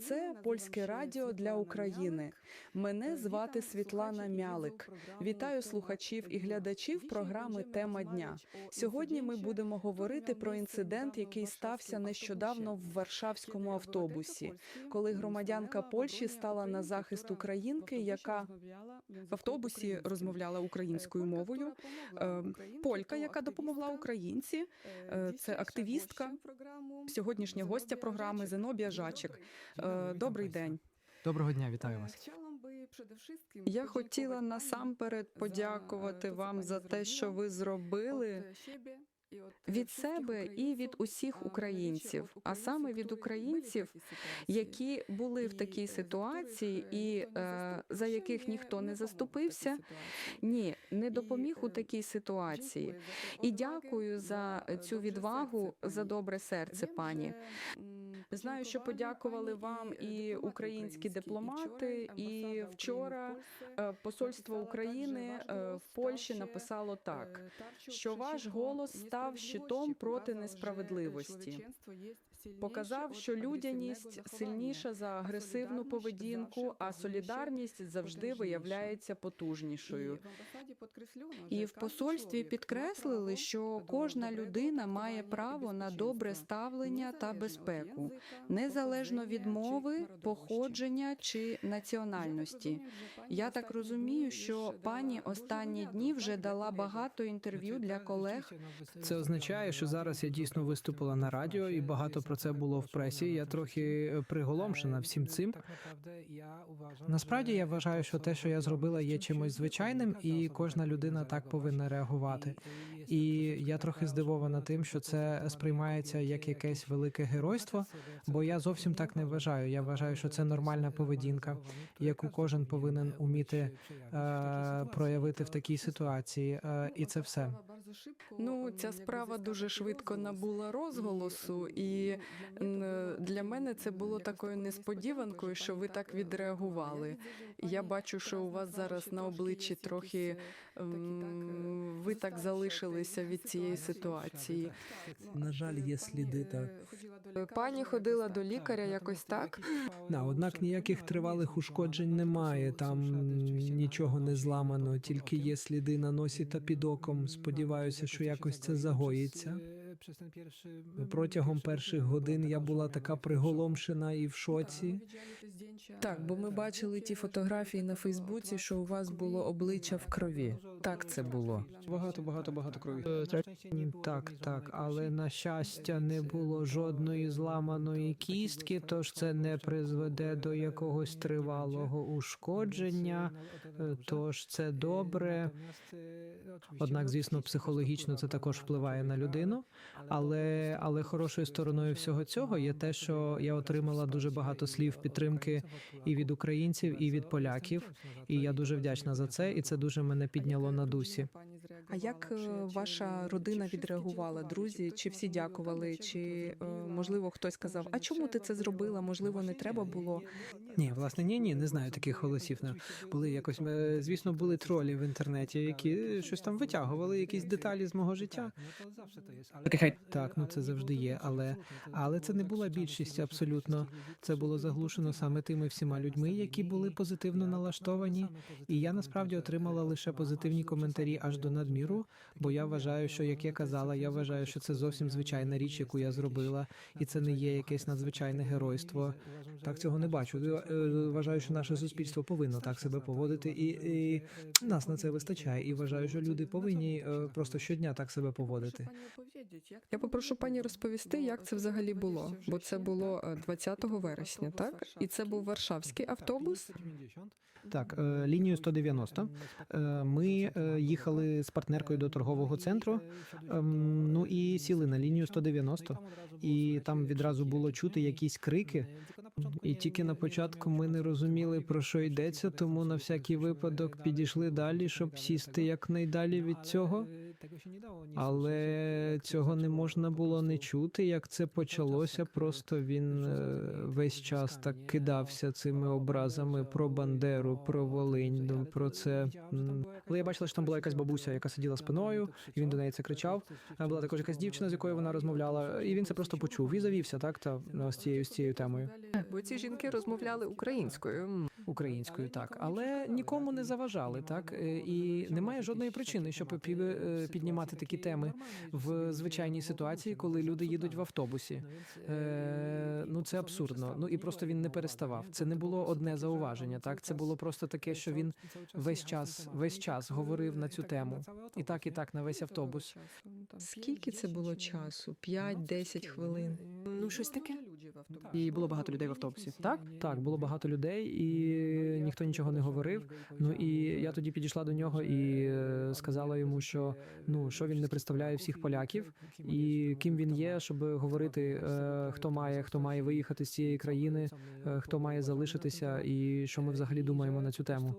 Це польське радіо для України. Мене звати Світлана Мялик. Вітаю слухачів і глядачів програми Тема дня. Сьогодні ми будемо говорити про інцидент, який стався нещодавно в варшавському автобусі, коли громадянка Польщі стала на захист українки, яка в автобусі розмовляла українською мовою. Е, Полька, яка допомогла українці, Е, це активістка, сьогоднішня гостя програми Зенобія Жачик. Е, Добрий день. Доброго дня, вітаю вас. Я хотіла насамперед подякувати вам за те, що ви зробили від себе і від усіх українців, а саме від українців, які були в такій ситуації, і е, за яких ніхто не заступився. Ні, не допоміг у такій ситуації. І дякую за цю відвагу, за добре серце, пані. Знаю, що подякували вам і українські дипломати, і вчора е, посольство України е, в Польщі написало так, що ваш голос став щитом проти несправедливості. Показав, що людяність сильніша за агресивну поведінку, а солідарність завжди виявляється потужнішою. І в посольстві підкреслили, що кожна людина має право на добре ставлення та безпеку, незалежно від мови, походження чи національності. Я так розумію, що пані останні дні вже дала багато інтерв'ю для колег. Це означає, що зараз я дійсно виступила на радіо, і багато про це було в пресі. Я трохи е, приголомшена всім цим. Насправді я вважаю, що те, що я зробила, є чимось звичайним, і кожна людина так повинна реагувати. І я трохи здивована тим, що це сприймається як якесь велике геройство, бо я зовсім так не вважаю. Я вважаю, що це нормальна поведінка, яку кожен повинен уміти е, проявити в такій ситуації, е, і це все. Ну, ця справа дуже швидко набула розголосу, і для мене це було такою несподіванкою, що ви так відреагували. Я бачу, що у вас зараз на обличчі трохи ви так залишилися від цієї ситуації. На жаль, є сліди так. Пані ходила до лікаря якось так. Да, однак ніяких тривалих ушкоджень немає. Там нічого не зламано, тільки є сліди на носі та під оком. Сподіваюся, що якось це загоїться. Протягом перших годин я була така приголомшена і в шоці. Так, бо ми бачили ті фотографії на Фейсбуці, що у вас було обличчя в крові. Так це було. Багато, багато, багато крові. Так, так, але на щастя не було жодної зламаної кістки, тож це не призведе до якогось тривалого ушкодження. Е, Тож це добре. Однак, звісно, психологічно це також впливає на людину. Але але хорошою стороною всього цього є те, що я отримала дуже багато слів підтримки і від українців, і від поляків. І я дуже вдячна за це, і це дуже мене підняло на дусі. А як е, ваша родина відреагувала? Друзі? Чи всі дякували? Чи е, можливо хтось сказав, а чому ти це зробила? Можливо, не треба було? Ні, власне, ні, ні, не знаю таких голосів. Не були якось е, звісно, були тролі в інтернеті, які щось там витягували, якісь деталі з мого життя. Так, ну це завжди є, але але це не була більшість абсолютно. Це було заглушено саме тими всіма людьми, які були позитивно налаштовані. І я насправді отримала лише позитивні коментарі аж до надміру. Бо я вважаю, що як я казала, я вважаю, що це зовсім звичайна річ, яку я зробила, і це не є якесь надзвичайне геройство. Так цього не бачу. Е, Вважаю, що наше суспільство повинно так себе поводити, і, і нас на це вистачає. І вважаю, що люди повинні е, просто щодня так себе поводити. Я попрошу пані розповісти, як це взагалі було, бо це було е, 20 вересня, так? І це був варшавський автобус. Так, е, лінію 190. Е, Ми е, їхали з партнеркою до торгового центру. ем, Ну і сіли на лінію 190. І там відразу було чути якісь крики. І тільки на початку ми не розуміли про що йдеться, тому на всякий випадок підійшли далі, щоб сісти якнайдалі від цього. Але цього не можна було не чути. Як це почалося, просто він е, весь час так кидався цими образами про Бандеру, про Волинь, ну, про це. Але я бачила, що там була якась бабуся, яка сиділа спиною, і він до неї це кричав. Була також якась дівчина, з якою вона розмовляла, і він це просто почув і завівся, так та ну, з цією з цією темою Бо ці жінки розмовляли українською. Українською, так, але нікому не заважали, так е, і немає жодної причини, щоб пів- е, піднімати такі теми в звичайній ситуації, коли люди їдуть в автобусі. Е, ну це абсурдно. Ну і просто він не переставав. Це не було одне зауваження. Так, це було просто таке, що він весь час, весь час говорив на цю тему. І так, і так на весь автобус. Скільки це було часу? 5-10 хвилин. Ну, щось таке. І було багато людей в автобусі, так? Так, було багато людей, і ніхто нічого не говорив. Ну і я тоді підійшла до нього і е, сказала йому, що ну що він не представляє всіх поляків, і ким він є, щоб говорити, е, хто має, хто має виїхати з цієї країни, е, хто має залишитися, і що ми взагалі думаємо на цю тему.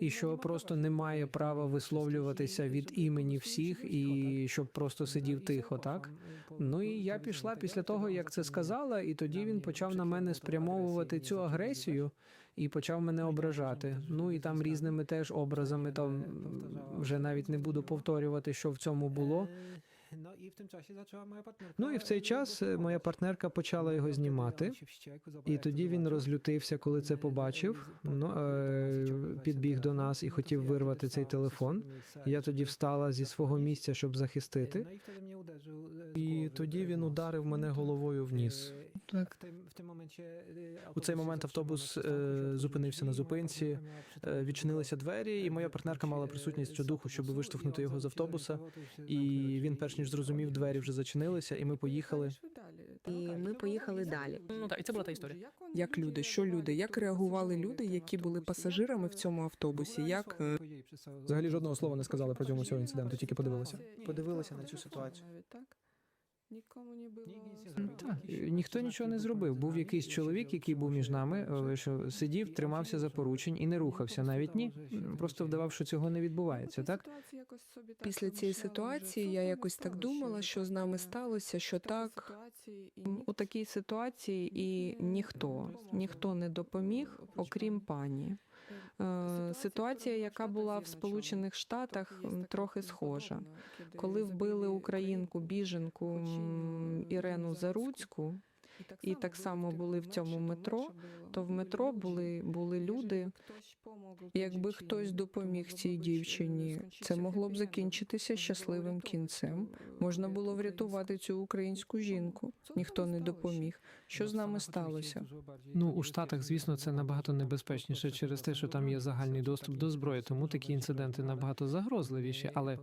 І що просто не має права висловлюватися від імені всіх, і щоб просто сидів тихо, так ну і я пішла після того, як це сказала, і тоді він почав на мене спрямовувати цю агресію і почав мене ображати. Ну і там різними теж образами. Там вже навіть не буду повторювати, що в цьому було. Ну і в цей час е, моя партнерка почала його знімати, і тоді він розлютився, коли це побачив. Ну е, підбіг до нас і хотів вирвати цей телефон. Я тоді встала зі свого місця, щоб захистити. І тоді він ударив мене головою в ніс. Так. У цей момент автобус е, зупинився на зупинці, е, відчинилися двері, і моя партнерка мала присутність щодуху, щоб виштовхнути його з автобуса. І він, перш ніж зрозумів, двері вже зачинилися, і ми поїхали. І ми поїхали далі. Ну так, і це була та історія. Як люди, що люди, як реагували люди, які були пасажирами в цьому автобусі? Як е, Взагалі жодного слова не сказали протягом цього інциденту, тільки подивилися. Подивилися на цю ситуацію. Було. Так, е, ніхто нічого не зробив. Був якийсь чоловік, який був між нами, е, що сидів, тримався за поручень і не рухався. Навіть ні. Просто вдавав, що цього не відбувається. Так після цієї ситуації я якось так думала, що з нами сталося, що так у такій ситуації і ніхто, ніхто не допоміг, окрім пані. Е, Ситуація, яка була в Сполучених Штатах, трохи схожа. Коли вбили українку біженку Ірену Заруцьку, і так само були в цьому метро, то в метро були, були люди. Якби хтось допоміг цій дівчині, це могло б закінчитися щасливим кінцем. Можна було врятувати цю українську жінку. Ніхто не допоміг. Що з нами сталося? Ну у Штатах, звісно, це набагато небезпечніше через те, що там є загальний доступ до зброї, тому такі інциденти набагато загрозливіші. Але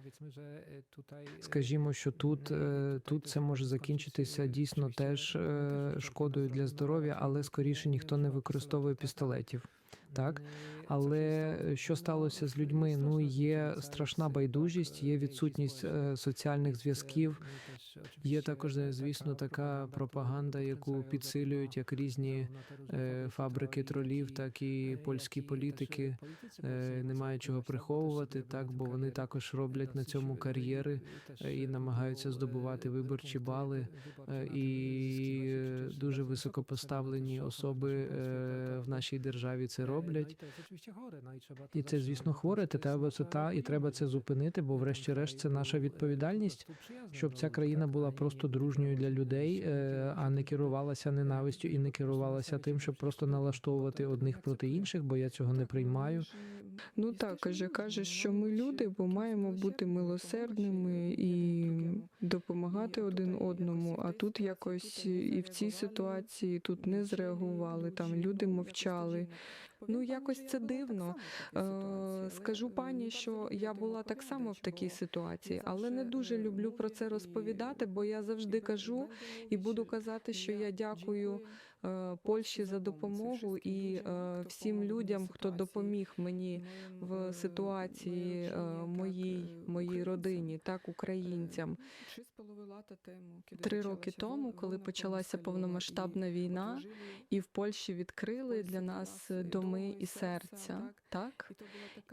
скажімо, що тут, е, тут це може закінчитися дійсно теж е, шкодою для здоров'я, але скоріше ніхто не використовує пістолетів. Так, але що сталося з людьми? Ну є страшна байдужість, є відсутність е, соціальних зв'язків. Є також, е, звісно, така пропаганда, яку підсилюють як різні е, фабрики тролів, так і польські політики. Е, Немає чого приховувати, так бо вони також роблять на цьому кар'єри е, і намагаються здобувати виборчі бали. Е, І е, дуже високопоставлені особи е, в нашій державі це роблять. І це, звісно, хворе, та треба це та і треба це зупинити, бо, врешті-решт, це наша відповідальність, щоб ця країна була просто дружньою для людей, е, а не керувалася ненавистю і не керувалася тим, щоб просто налаштовувати одних проти інших, бо я цього не приймаю. Ну так, каже, каже, що ми люди, бо маємо бути милосердними і допомагати один одному. А тут якось і в цій ситуації тут не зреагували. Там люди мовчали. Ну, якось це дивно. Е, Скажу пані, що я була так само в такій ситуації, але не дуже люблю про це розповідати, бо я завжди кажу і буду казати, що я дякую е, Польщі за допомогу і е, всім людям, хто допоміг мені в ситуації моїй моїй родині, так українцям. Три роки тому, коли почалася повномасштабна війна, і в Польщі відкрили для нас уми і серця. Так?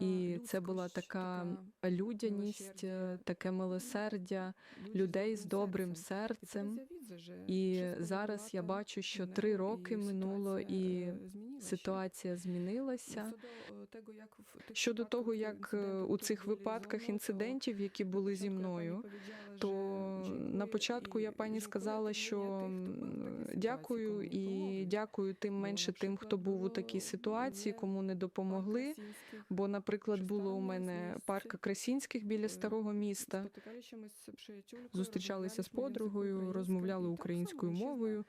І це була така людяність, е, таке милосердя людей з добрим серцем. І зараз я бачу, що три роки минуло, і ситуація змінилася. Щодо того, як е, у цих випадках інцидентів, які були зі мною, то на початку я пані сказала, що дякую і дякую тим менше тим, хто був у такій ситуації, кому не допомогли. Бо, наприклад, було у мене парк Красінських біля старого міста. Зустрічалися з подругою, розмовляли українською мовою.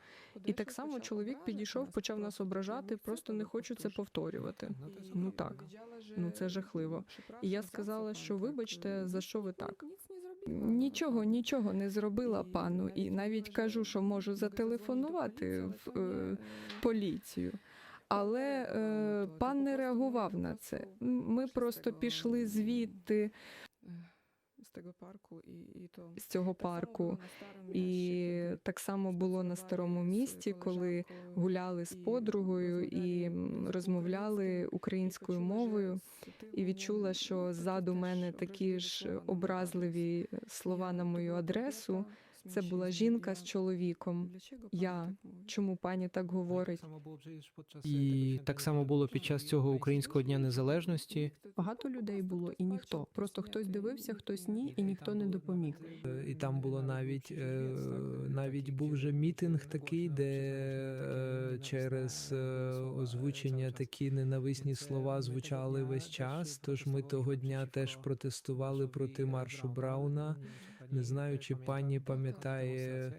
І так само чоловік підійшов, почав нас ображати. Просто не хочу це повторювати. Ну так, ну це жахливо. І я сказала, що вибачте, за що ви так? Нічого, нічого не зробила пану, і навіть кажу, що можу зателефонувати в е, поліцію. Але е, пан не реагував на це. Ми просто пішли звідти з того парку і, і то з цього парку. І так само було на старому місті, коли гуляли з подругою і розмовляли українською мовою. І відчула, що ззаду мене такі ж образливі слова на мою адресу. Це була жінка з чоловіком. Я. Чому пані так говорить? І так само було під час цього українського дня незалежності. Багато людей було і ніхто. Просто хтось дивився, хтось ні, і ніхто не допоміг. Е, І там було навіть е, навіть був вже мітинг такий, де через е, озвучення такі ненависні слова звучали весь час. Тож ми того дня теж протестували проти маршу Брауна. Не знаю, чи пані пам'ятає,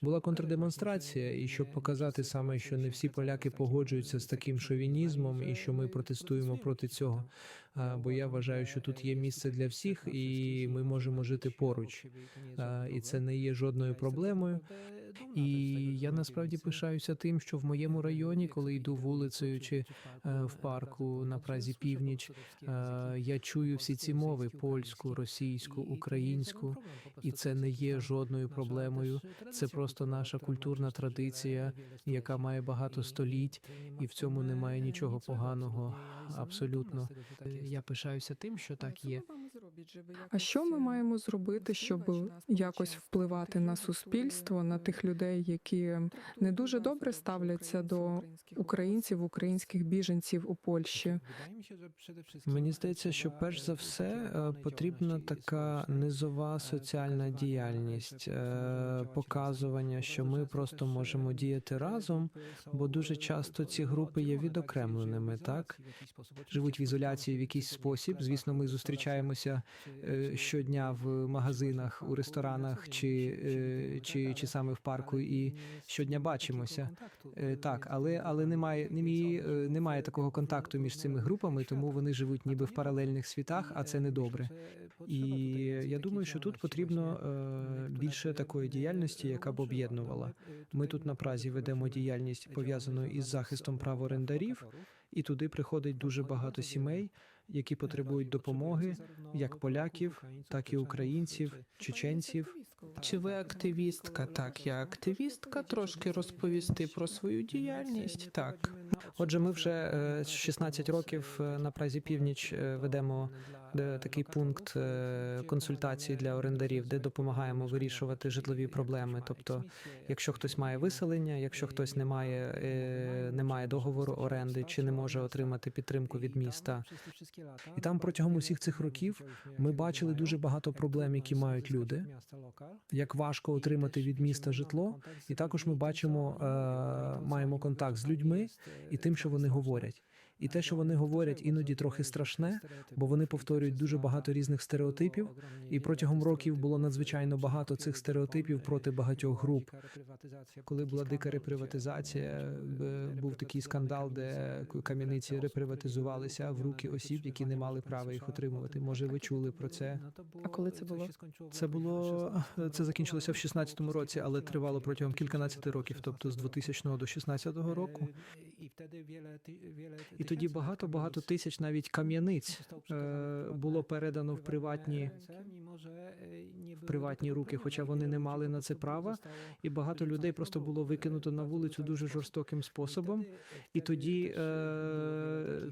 була контрдемонстрація, і щоб показати саме, що не всі поляки погоджуються з таким шовінізмом, і що ми протестуємо проти цього. Бо я вважаю, що тут є місце для всіх, і ми можемо жити поруч. І це не є жодною проблемою. І я насправді пишаюся тим, що в моєму районі, коли йду вулицею чи в парку на празі північ, я чую всі ці мови: польську, російську, українську, і це не є жодною проблемою. Це просто наша культурна традиція, яка має багато століть, і в цьому немає нічого поганого. Абсолютно, я пишаюся тим, що так є. А що ми маємо зробити, щоб якось впливати на суспільство, на тих людей, які не дуже добре ставляться до українців, українських біженців у Польщі? Мені здається, що перш за все е, потрібна така низова соціальна діяльність, е, показування, що ми просто можемо діяти разом, бо дуже часто ці групи є відокремленими, так живуть в ізоляції в якийсь спосіб. Звісно, ми зустрічаємося е, щодня в магазинах, у ресторанах чи, е, чи, чи саме в парку, і щодня бачимося. Е, Так, але але немає немає, немає такого контакту між цими групами, тому вони живуть ніби в паралельних світах, а це не добре. І я думаю, що тут потрібно більше такої діяльності, яка б об'єднувала. Ми тут на Празі ведемо діяльність пов'язану із захистом прав орендарів, і туди приходить дуже багато сімей, які потребують допомоги, як поляків, так і українців, чеченців. Чи ви активістка? Так, я активістка. Трошки розповісти про свою діяльність. Так, Отже, ми вже е, 16 років е, на Празі Північ е, ведемо е, такий пункт е, консультацій для орендарів, де допомагаємо вирішувати житлові проблеми. Тобто, якщо хтось має виселення, якщо хтось не має, е, не має договору оренди чи не може отримати підтримку від міста. І там протягом усіх цих років ми бачили дуже багато проблем, які мають люди. Як важко отримати від міста житло, і також ми бачимо, е, маємо контакт з людьми і тим, що вони говорять. І те, що вони говорять, іноді трохи страшне, бо вони повторюють дуже багато різних стереотипів. І протягом років було надзвичайно багато цих стереотипів проти багатьох груп. Коли була дика реприватизація, був такий скандал, де кам'яниці реприватизувалися в руки осіб, які не мали права їх отримувати. Може, ви чули про це? А коли це було? Це було це закінчилося в 16-му році, але тривало протягом кільканадцяти років, тобто з 2000 до 16 року. І тоді багато багато тисяч навіть кам'яниць е, було передано в приватні в приватні руки, хоча вони не мали на це права, і багато людей просто було викинуто на вулицю дуже жорстоким способом. І тоді, е,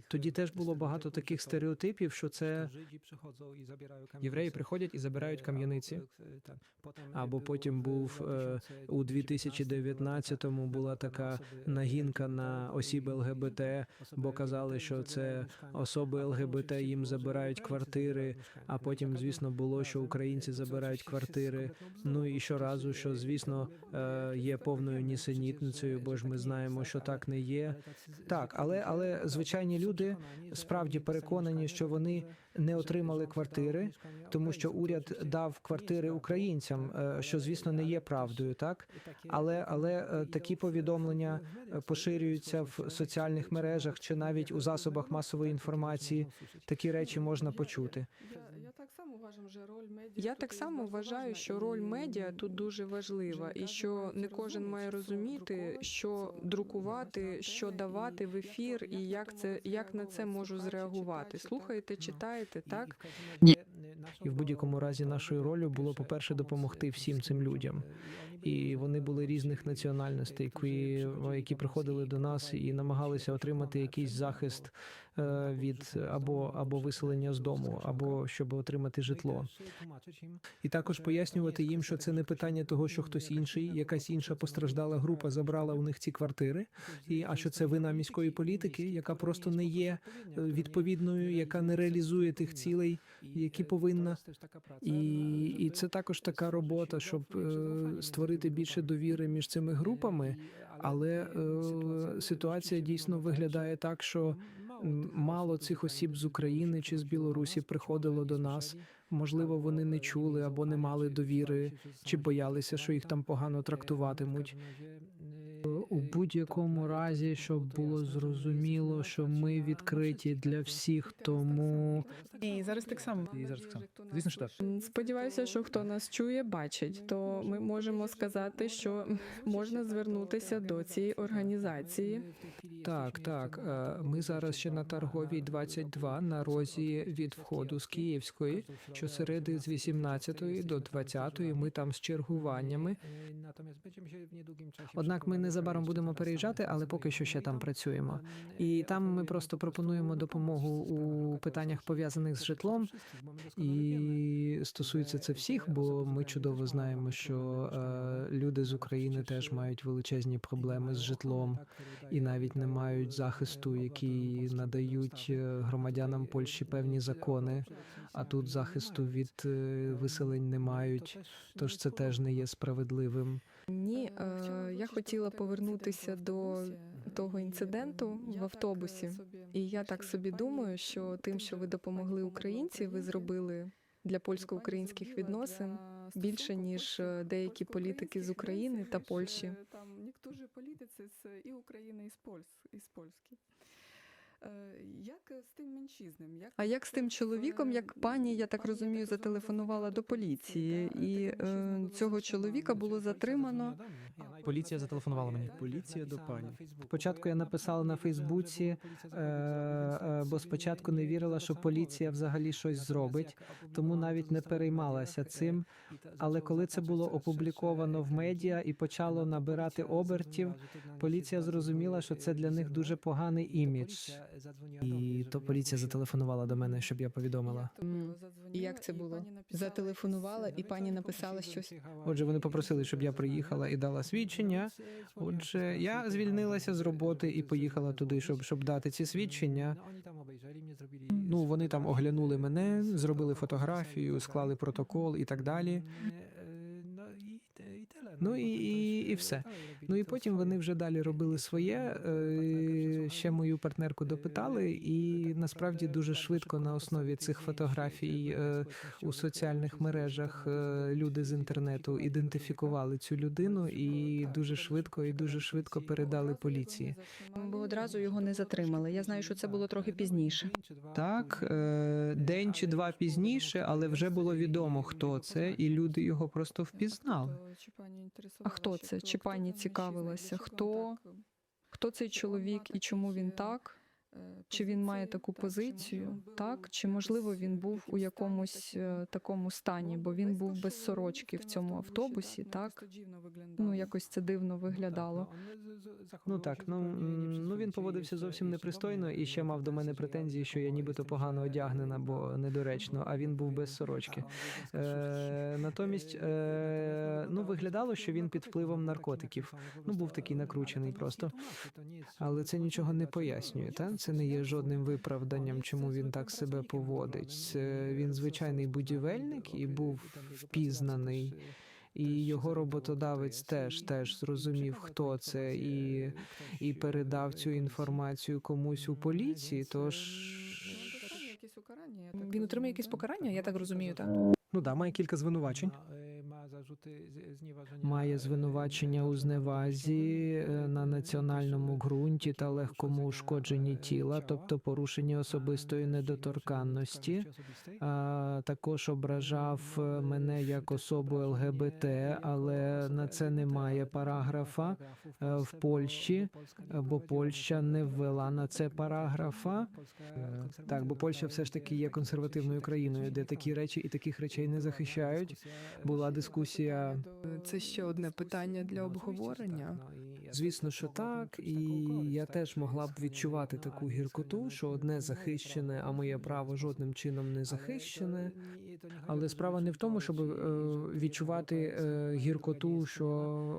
тоді теж було багато таких стереотипів, що це євреї приходять і забирають кам'яниці. Або потім був е, у 2019-му була така нагінка на осіб ЛГБТ, бо казали, що це особи ЛГБТ їм забирають квартири. А потім, звісно, було, що українці забирають квартири. Ну і щоразу, що звісно е, є повною нісенітницею, бо ж ми знаємо, що так не є. Так, але але звичайні люди справді переконані, що вони не отримали квартири, тому що уряд дав квартири українцям, е, що звісно не є правдою, так але але е, такі повідомлення е, поширюються в соціальних мережах чи навіть у засобах масової інформації. Такі речі можна почути. Я, так само вважаю, що роль медіа тут так само вважаю, що роль медіа тут дуже важлива, і що не кожен має розуміти, що друкувати, що давати в ефір, і як це як на це можу зреагувати. Слухаєте, читаєте, так? Ні. І в будь-якому разі нашою ролью було, по-перше, допомогти всім цим людям. І вони були різних національностей, які, приходили до нас і намагалися отримати якийсь захист е, від або або виселення з дому, або щоб отримати житло. І також пояснювати їм, що це не питання того, що хтось інший, якась інша постраждала група забрала у них ці квартири, і а що це вина міської політики, яка просто не є е, відповідною, яка не реалізує тих цілей, які повинна. І, і це також така робота, щоб е, створити більше довіри між цими групами. Але е, ситуація дійсно виглядає так, що мало цих осіб з України чи з Білорусі приходило до нас. Можливо, вони не чули або не мали довіри, чи боялися, що їх там погано трактуватимуть. У будь-якому разі, щоб було зрозуміло, що ми відкриті для всіх, тому І зараз так само. І зараз так само. Звісно, що так. Сподіваюся, що хто нас чує, бачить, то ми можемо сказати, що можна звернутися до цієї організації. Так, так. е, Ми зараз ще на торговій 22 на розі від входу з Київської, щосереди з 18 до 20 ми там з чергуваннями. Однак ми незабаром будемо переїжджати, але поки що ще там працюємо. І там ми просто пропонуємо допомогу у питаннях пов'язаних з житлом. І стосується це всіх, бо ми чудово знаємо, що е, люди з України теж мають величезні проблеми з житлом і навіть не мають захисту, який надають е, громадянам Польщі певні закони. А тут захисту від е, виселень не мають. Тож це теж не є справедливим. Ні, е, я хотіла повернутися до того інциденту в автобусі. І я так собі думаю, що тим, що ви допомогли українці, ви зробили для польсько-українських відносин більше ніж е, деякі політики з України та Польщі. Там ніхто ж політиці з і України, і з Польщі. А як з тим чоловіком, як пані, я так розумію, зателефонувала до поліції, і е, цього чоловіка було затримано. Поліція зателефонувала мені. Поліція до пані. Спочатку я написала на Фейсбуці, е, е, бо спочатку не вірила, що поліція взагалі щось зробить, тому навіть не переймалася цим. Але коли це було опубліковано в медіа і почало набирати обертів, поліція зрозуміла, що це для них дуже поганий імідж. І то поліція зателефонувала до мене, щоб я повідомила. М, І як це було? Зателефонувала, і пані написала щось. Отже, вони попросили, щоб я приїхала і дала свідчення. Отже, я звільнилася з роботи і поїхала туди, щоб, щоб дати ці свідчення. Ну, вони там оглянули мене, зробили фотографію, склали протокол і так далі. Ну і, і, і все. Ну і потім вони вже далі робили своє. е, Ще мою партнерку допитали, і насправді дуже швидко на основі цих фотографій е, у соціальних мережах е, люди з інтернету ідентифікували цю людину і дуже швидко і дуже швидко передали поліції. Бо одразу його не затримали. Я знаю, що це було трохи пізніше. Так, день чи два пізніше, але вже було відомо, хто це, і люди його просто впізнали. А хто це? Чи пані цікавилася? Хто? Хто цей чоловік і чому він так? Чи він має таку позицію, так чи можливо він був у якомусь е, такому стані, бо він був без сорочки в цьому автобусі, так ну якось це дивно виглядало. Ну так, ну, ну він поводився зовсім непристойно і ще мав до мене претензії, що я нібито погано одягнена, бо недоречно, а він був без сорочки. Е, натомість, е, ну виглядало, що він під впливом наркотиків. Ну був такий накручений просто. Але це нічого не пояснює. Та це не є жодним виправданням, чому він так себе поводить. Це він звичайний будівельник і був впізнаний. І його роботодавець теж теж зрозумів, хто це, і, і передав цю інформацію комусь у поліції. Тож Він отримає якесь покарання, я так розумію, так? Ну да, має кілька звинувачень. Має звинувачення у зневазі е, на національному ґрунті та легкому ушкодженні тіла, тобто порушення особистої недоторканності. А, також ображав е, мене як особу ЛГБТ, але на це немає параграфа е, в Польщі, е, бо Польща не ввела на це параграфа. Е, Так, бо Польща все ж таки є консервативною країною, де такі речі і таких речей не захищають. Була дискусія. Це ще одне питання для обговорення. Звісно, що так, і я теж могла б відчувати таку гіркоту, що одне захищене, а моє право жодним чином не захищене. Але справа не в тому, щоб е, відчувати е, гіркоту, що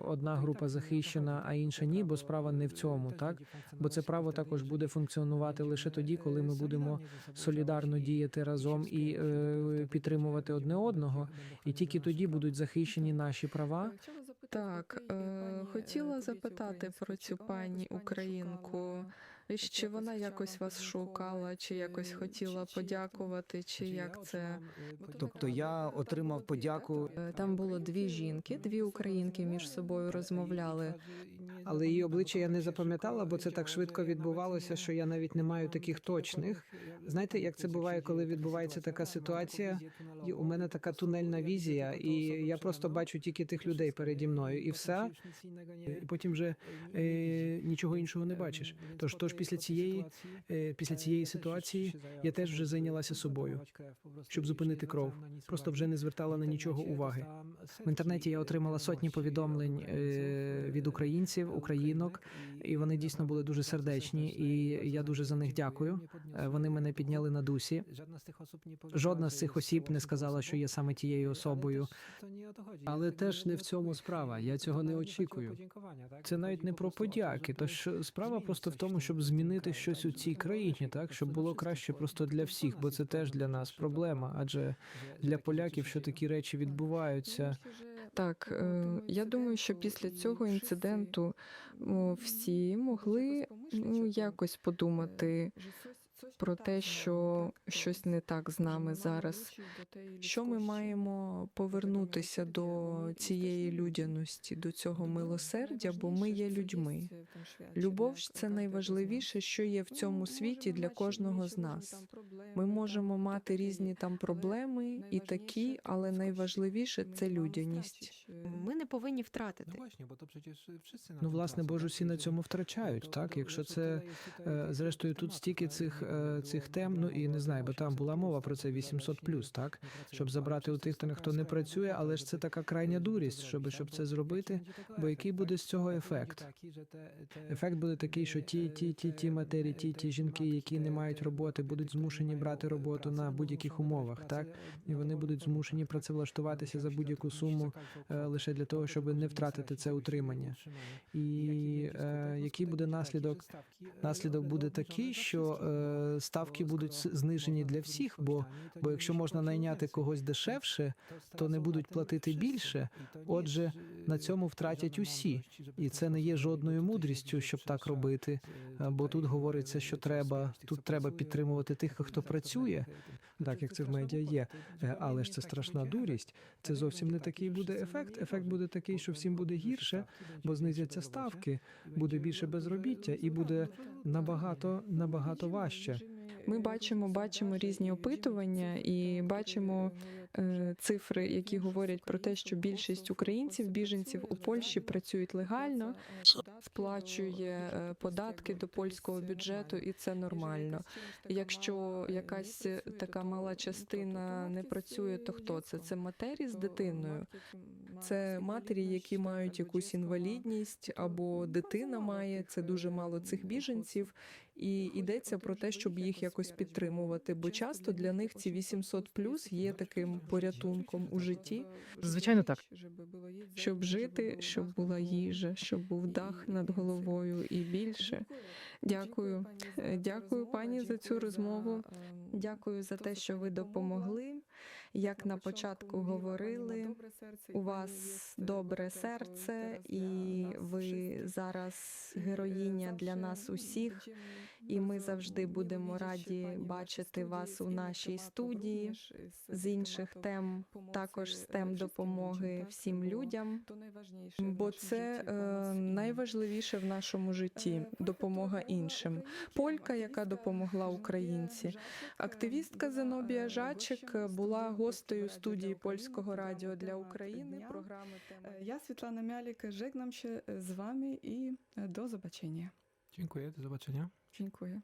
одна група захищена, а інша ні, бо справа не в цьому, так бо це право також буде функціонувати лише тоді, коли ми будемо солідарно діяти разом і е, підтримувати одне одного, і тільки тоді будуть захищені наші права. Так, е, хотіла запитати про цю пані українку. Чи вона якось вас шукала, чи якось хотіла подякувати, чи як це? Тобто я отримав подяку. Е, Там було дві жінки, дві українки між собою розмовляли. Але її обличчя я не запам'ятала, бо це так швидко відбувалося, що я навіть не маю таких точних. Знаєте, як це буває, коли відбувається така ситуація? І у мене така тунельна візія, і я просто бачу тільки тих людей переді мною, і все. І потім вже е, нічого іншого не бачиш. Тож, тож після цієї е, після цієї ситуації я теж вже зайнялася собою, щоб зупинити кров. Просто вже не звертала на нічого уваги. В інтернеті я отримала сотні повідомлень е, від українців, українок, і вони дійсно були дуже сердечні. І я дуже за них дякую. Е, Вони мене підняли на дусі. Жодна з цих осіб не сказала, що є саме тією особою. Але теж не в цьому справа. Я цього не очікую. Це навіть не про подяки. Тож справа просто в тому, щоб змінити щось у цій країні, так щоб було краще просто для всіх, бо це теж для нас проблема. Адже для поляків, що такі речі відбуваються. Так, е, я думаю, що після цього інциденту всі могли ну, якось подумати про те, що щось не так з нами зараз. Що ми маємо повернутися до цієї людяності, до цього милосердя, бо ми є людьми. Любов ж це найважливіше, що є в цьому світі для кожного з нас. Ми можемо мати різні там проблеми і такі, але найважливіше це людяність. Ми не повинні втратити. Ну, власне, бо ж усі на цьому втрачають, так? Якщо це е, зрештою тут стільки цих е, цих тем, ну і не знаю, бо там була мова про це 800+, так? Щоб забрати у тих, хто не працює, але ж це така крайня дурість, щоб щоб це зробити. Бо який буде з цього ефект? Ефект буде такий, що ті, ті, ті, ті матері, ті, ті жінки, які не мають роботи, будуть змушені брати роботу на будь-яких умовах, так і вони будуть змушені працевлаштуватися за будь-яку суму е, лише для того, щоб не втратити це утримання. І е, який буде наслідок? Наслідок буде такий, що е, ставки будуть знижені для всіх, бо, бо якщо можна найняти когось дешевше, то не будуть платити більше. Отже, на цьому втратять усі, і це не є жодною мудрістю, щоб так робити. Е, Бо тут говориться, що треба тут треба підтримувати тих, хто працює, так як це в медіа є. Е, Але ж це страшна дурість. Це зовсім не такий буде ефект. Ефект буде такий, що всім буде гірше, бо знизяться ставки, буде більше безробіття і буде набагато набагато важче. Ми бачимо, бачимо різні опитування і бачимо цифри, які говорять про те, що більшість українців, біженців у Польщі працюють легально, сплачує е, податки до польського бюджету, і це нормально. Якщо якась е, така мала частина не працює, то хто це? Це матері з дитиною. Це матері, які мають якусь інвалідність, або дитина має. Це дуже мало цих біженців. І йдеться про те, щоб їх якось підтримувати, бо часто для них ці 800 плюс є таким порятунком у житті, Звичайно, так. щоб жити, щоб була їжа, щоб був дах над головою і більше. Дякую. Дякую, пані, за цю розмову. Дякую за те, що ви допомогли. Як на початку говорили, у вас добре серце, і ви зараз героїня для нас усіх. І ми завжди будемо раді бачити вас у нашій студії з інших тем, також з тем допомоги всім людям. Бо це е, найважливіше в нашому житті допомога іншим. Полька, яка допомогла українці. Активістка Зенобія Жачик була гостею студії польського радіо для України. Програми. Е, Я Світлана Мялік, żegnam ще з вами і до zobaczenia. Дякую, до zobaczenia. Dziękuję.